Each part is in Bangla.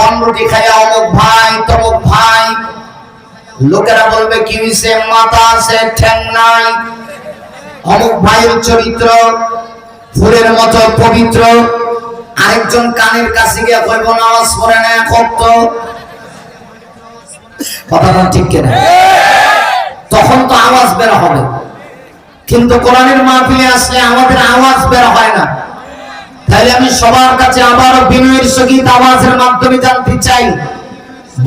বনরুটি খাইয়া অমুক ভাই, তমুক ভাই। লোকেরা বলবে, কি হইছে? মাথা আছে, ঠ্যাং নাই। অমুক ভাইয়ের চরিত্র ফুলের মতো পবিত্র। আরেকজন কানের কাছে গিয়ে কইব, নামাজ পড়ে না কত কথাটা ঠিক কিনা? তখন তো আওয়াজ বের হবে। কিন্তু কোরআনের মাহফিলে আসলে আমাদের আওয়াজ বের হয় না। তাহলে আমি সবার কাছে আবারও বিনয়ের সহিত আওয়াজের মাধ্যমে জানতে চাই।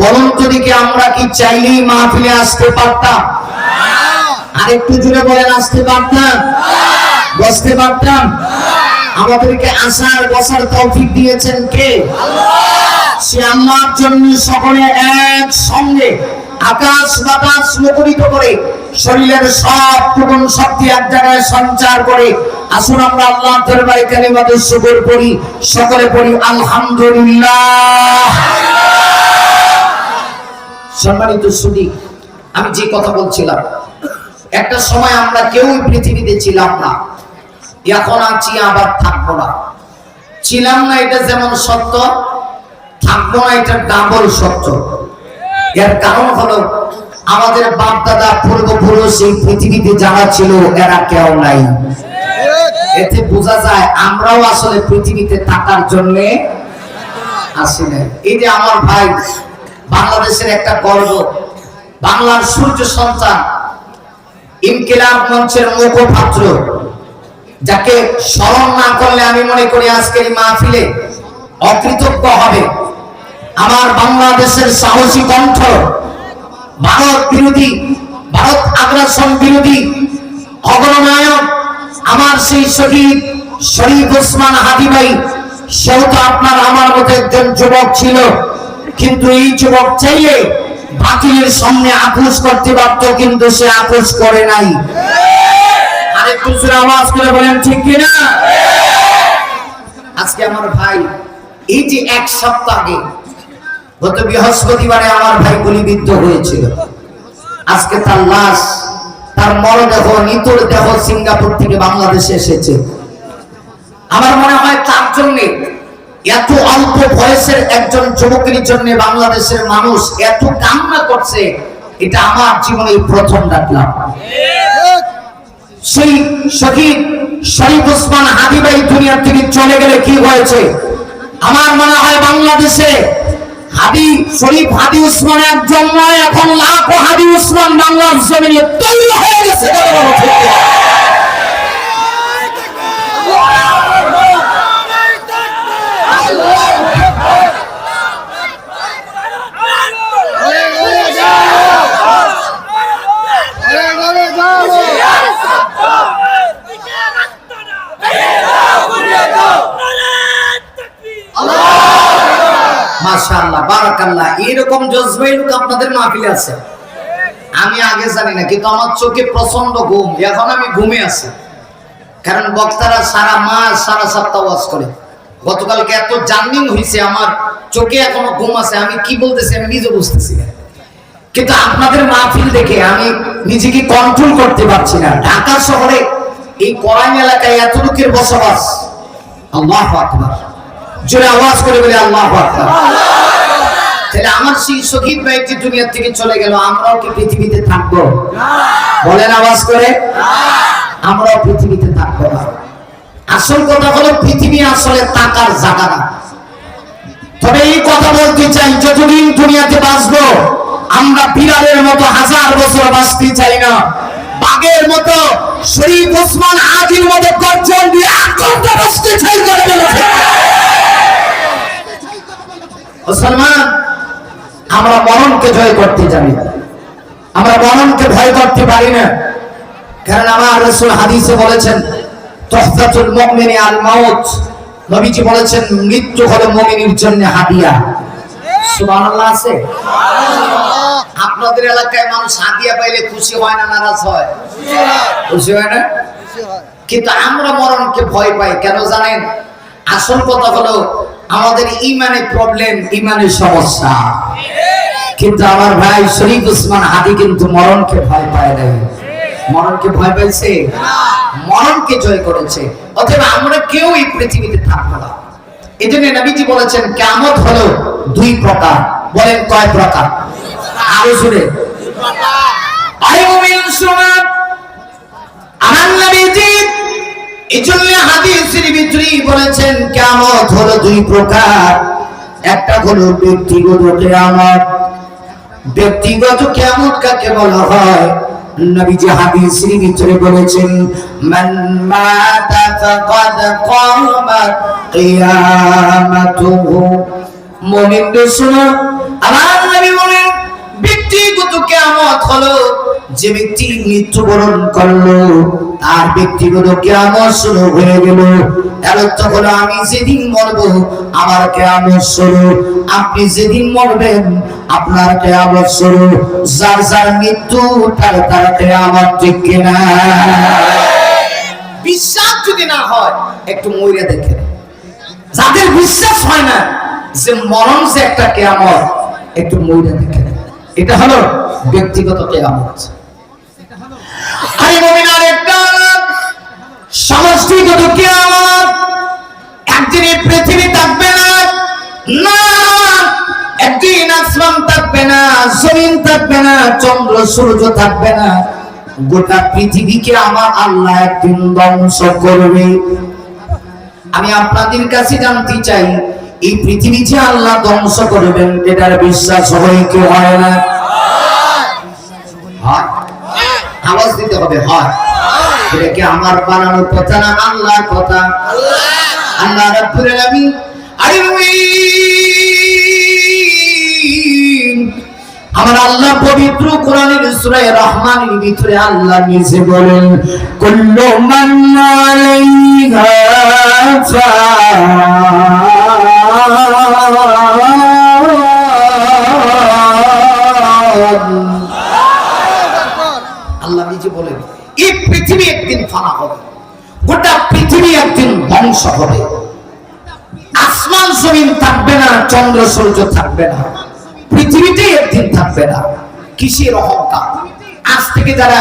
বলুন তো দিকে আমরা কি চাইলেই মাহফিলে আসতে পারতাম? আর একটু জুড়ে বলেন, আসতে পারতাম? বসতে পারতাম? আমাদেরকে আসার, বসার তৌফিক দিয়েছেন কে? সে আল্লাহর জন্য সকলে এক সঙ্গে আকাশ বাতাস মুখরিত করে, শরীরের সব টুকুন শক্তি এক জায়গায় সঞ্চার করে। আসুন আমরা আল্লাহ দরবারে কালিমাতে শুকর করি সকলে পড়ি, আলহামদুলিল্লাহ। সম্মানিত সুদী আমি যে কথা বলছিলাম, একটা সময় আমরা কেউই পৃথিবীতে ছিলাম না। এখন আছি আবার থাকব না। ছিলাম না, এটা যেমন সত্য, থাকব না, এটা ডাবল সত্য। এর কারণ হলো আমাদের বাপ দাদা পূর্বপুরুষ এই পৃথিবীতে যারা ছিল, এরা কেউ নাই। এতে বোঝা যায় আমরাও আসলে পৃথিবীতে থাকার জন্য আসি নাই। এই যে আমার ভাই, বাংলাদেশের একটা গর্ব, বাংলার সূর্য সন্তান, ইনকিলাব মঞ্চের মুখপাত্র, যাকে স্মরণ না করলে আমি মনে করি আজকের মাহফিলে অকৃতজ্ঞ হবে। আমার বাংলাদেশের সাহসী কণ্ঠ, ভারত বিরোধী, ভারত আগ্রাসন বিরোধী অগ্রনায়ক আমার সেই শহীদ শরীফ ওসমান হাদি ভাই। সেও তো আপনার আমার মতো একজন যুবক ছিল, কিন্তু এই যুবক চাইলে বাতিলের সামনে আপোষ করতে পারত, কিন্তু সে আপোষ করে নাই। আরেকটু জোরে আওয়াজ করে বলেন, ঠিক কিনা? আজকে আমার ভাই, এই যে এক সপ্তাহ আগে গত বৃহস্পতিবারে আমার ভাই গুলিবিদ্ধ হয়েছিল। আজকে তার লাশ, তার মরদেহ, নিতর দেহ সিঙ্গাপুর থেকে বাংলাদেশে এসেছে। আমার মনে হয় তার জন্য এত অল্প বয়সের একজন যুবকের জন্য বাংলাদেশের মানুষ এত কান্না করছে, এটা আমার জীবনে প্রথম ডাকলাম সেই শহীদ শরীফ ওসমান হাবিবাই দুনিয়ার থেকে চলে গেলে কি হয়েছে? আমার মনে হয় বাংলাদেশে জন্য এখন লাখো হাবি উসমান বাংলার জমিনে তৈরি হয়ে গেছে। জজবাই আপনাদের মাহফিলে আছে। আমি আগে জানি না, কিন্তু আমার চোখে প্রচণ্ড ঘুম, এখন আমি ঘুমে আছি। কারণ বক্তারা সারা মাস, সারা সপ্তাহ ওয়াজ করে। গতকালকে এত জার্নিং হয়েছে আমার চোখে এখনও ঘুম আছে, আমি কি বলতেছি আমি নিজে বুঝতেছি কিন্তু আপনাদের মাহফিল দেখে আমি নিজেকে কন্ট্রোল করতে পারছি না। ঢাকা শহরে এই করাইন এলাকায় এত লোকের বসবাস, আল্লাহ জোরে আওয়াজ করে বলে, আল্লাহ আমার সেই শহীদ ভাইটি থেকে চলে গেল, আমরাও কি পৃথিবীতে থাকব? বলেন আওয়াজ করে। আমরাও পৃথিবীতে থাকব না। আসল কথা হলো, পৃথিবী আসলে টাকার জায়গা না। যতদিন দুনিয়াতে বাঁচবো, আমরা বিড়ালের মতো হাজার বছর বাঁচতে চাই না। বাঘের মতো শরীফ ওসমান আজির মতো গর্জন দিয়ে মুসলমান আমরা মরণকে জয় করতে জানি আমরা মরণকে ভয় করতে পারি না। কারণ আমার রসুল হাদিসে বলেছেন আল মাউত। নবীজি বলেছেন, মৃত্যু হলো মুমিনের জন্য হাদিয়া। সুবহানাল্লাহ আছে? আপনাদের এলাকায় মানুষ হাদিয়া পাইলে খুশি হয় না নারাজ হয়? খুশি হয় না? কিন্তু আমরা মরণকে ভয় পাই, কেন জানেন? আসল কথা হলো, আমাদের ইমানে প্রবলেম ইমানের সমস্যা। কিন্তু আমার ভাই শরীফ উসমান হাদি কিন্তু মরণকে ভয় পায় নাই। মরণকে ভয় পাইছে? মরণকে জয় করেছে। অথবা আমরা কেউ এই পৃথিবীতে থাকব না। এই জন্য নবীজি বলেছেন কেমত হলো দুই প্রকার। বলেন, কয় প্রকার? আরও জুড়ে আমার নবীজি এই জন্য হাদিসের ভিতরেই বলেছেন কেমত হলো দুই প্রকার। একটা হলো ব্যক্তিগত কেয়ামত ব্যক্তিগত কেমন কাকে বলা হয়? নবীজি হাদিসের ভিতরে বলেছেন আমার নবী বলেন, ব্যক্তিগত কেমন হলো যে ব্যক্তি মৃত্যুবরণ করল, তার ব্যক্তিগত কেয়ামত শুরু হয়ে গেল। হলো আমি যেদিন মরবো, আমার কেয়ামত শুরু। আপনি যেদিন মরবেন, আপনার কেয়ামত শুরু। যার যার মৃত্যু, তার তার কেয়ামত ঠিক কিনা? বিশ্বাস যদি না হয়, একটু মইরা দেখেন। যাদের বিশ্বাস হয় না, যে মরণ যে একটা কেয়ামত, একটু মইরা দেখেন। এটা হলো ব্যক্তিগত কেয়ামত। সমষ্টিগত কেয়ামত একদিন এই পৃথিবী থাকবে না না, একদিন আসমান থাকবে না, জমিন থাকবে না, চন্দ্র, সূর্য থাকবে না, গোটা পৃথিবীকে আমার আল্লাহ একদিন ধ্বংস করবে। আমি আপনাদের কাছে জানতে চাই, এই পৃথিবী যে আল্লাহ ধ্বংস করবেন, এটার বিশ্বাস হয় কি হয় না? আওয়াজ দিতে হবে, হয়। এটা কি আমার বানানো কথা না আল্লাহর কথা? আল্লাহ রাব্বুল আলামিন আমার আল্লাহ পবিত্র কোরআনের সূরা রহমানের ভিতরে আল্লাহ নিজে বলেন, কুল্লু মান আলাইহা ধ্বংস হবে। আসমান জমিন থাকবে না, চন্দ্র সূর্য থাকবে না পৃথিবীতেই একদিন থাকবে না। কিসের অহংকার? আজ থেকে যারা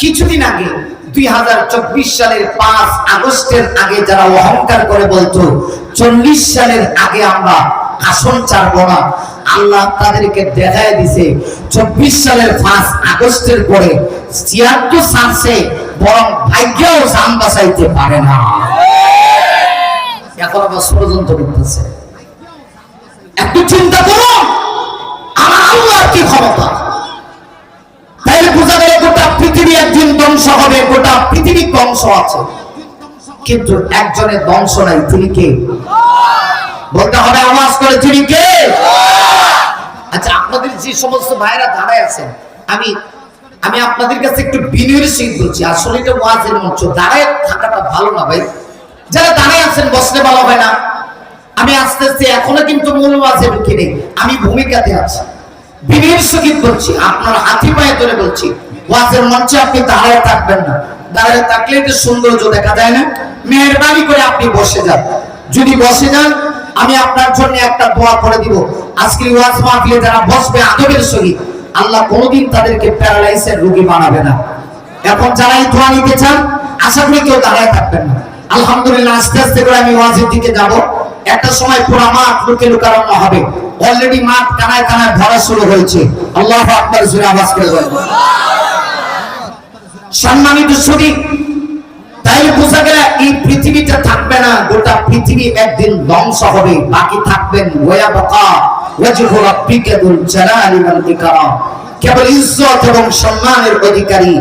কিছুদিন আগে, দুই হাজার চব্বিশ সালের পাঁচ আগস্টের আগে যারা অহংকার করে বলতো, চল্লিশ সালের আগে আমরা আসন চারবো না। আল্লাহ তাদেরকে দেখায় দিছে, চব্বিশ সালের পাঁচ আগস্টের পরে ছিয়াত্তর সালসে বরং ভাগ্যেও সাম বাঁচাইতে পারে না। এখন ষড়যন্ত্র একটু চিন্তা করুন আমার কি ক্ষমতা? একজনের ধ্বংস নাই, তিনি কে? বলতে হবে করে, তিনি কে? আচ্ছা আপনাদের যে সমস্ত দাঁড়ায় আছেন, আমি আমি আপনাদের কাছে একটু সহিত বলছি আসলে মঞ্চ। দাঁড়ায় থাকাটা ভালো না ভাই। যারা দাঁড়ায় আছেন, বসলে ভালো হয় না। আমি আস্তে আস্তে এখনও কিন্তু মূল ওয়াজে ঢুকি নেই। আমি ভূমিকাতে আছি। সহিত বলছি, আপনার হাতি পায়ে ধরে বলছি, ওয়াজের মঞ্চে আপনি দাঁড়ায় থাকবেন না। দাঁড়ায় থাকলে সৌন্দর্য দেখা যায় না। মেহরবানি করে আপনি বসে যান। যদি বসে যান, আমি আপনার জন্য একটা দোয়া করে দিব। আজকের ওয়াজ মাহফিলে যারা বসবে আদবের সহিত আল্লাহ কোনোদিন তাদেরকে প্যারালাইসের রোগী বানাবে না। এখন যারা এই দোয়া নিতে চান, আশা করি কেউ দাঁড়ায় থাকবেন না। আলহামদুলিল্লাহ, আস্তে আস্তে করে আমি ওয়াজের দিকে যাব। একটা সময় পুরো মাঠ হবে। অলরেডি মাঠ কানায় কানায় ভরা শুরু হয়েছে। আল্লাহ জোরে আওয়াজ করে সম্মানিত তাই বোঝা গেল এই পৃথিবীটা থাকবে না, গোটা পৃথিবী একদিন ধ্বংস হবে। বাকি থাকবেন বাকা কেবল ইজ্জত এবং সম্মানের অধিকারী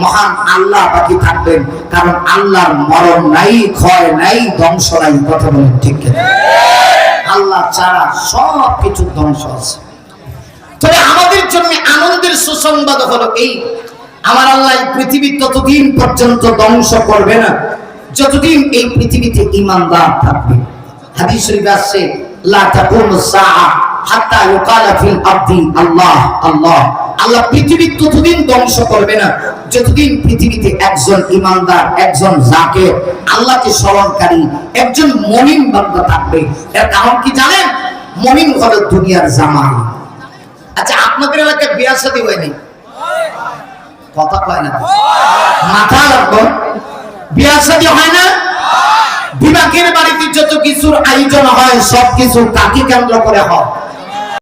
মহান আল্লাহ বাকি থাকবেন। কারণ আল্লাহর মরণ নাই, ক্ষয় নাই, ধ্বংস নাই, কথা বলেন ঠিক আল্লাহ ছাড়া সব কিছু ধ্বংস আছে। তবে আমাদের জন্য আনন্দের সুসংবাদ হলো এই, আমার আল্লাহ এই পৃথিবী ততদিন পর্যন্ত ধ্বংস করবে না, যতদিন এই পৃথিবীতে ইমানদার থাকবে। হাদিস শরীফে আসছে লা তাকুমু সাআ হাত্তা ইউকালা ফিল আরদি আল্লাহ আল্লাহ। আল্লাহ পৃথিবী ততদিন ধ্বংস করবে না? যতদিন পৃথিবীতে একজন ইমানদার, একজন জাকের, আল্লাহকে স্মরণকারী, একজন মমিন বান্দা থাকবে। এর কারণ কি জানেন? মমিন হলো দুনিয়ার জামাই আচ্ছা আপনাদের এলাকায় বিয়া শাদী হয়নি কথা কয় না। মাথা রাখব। বিয়া শাদী হয় না? বিভাগের বাড়িতে যত কিছুর আয়োজন হয় সব কিছু কাকে কেন্দ্র করে হয়।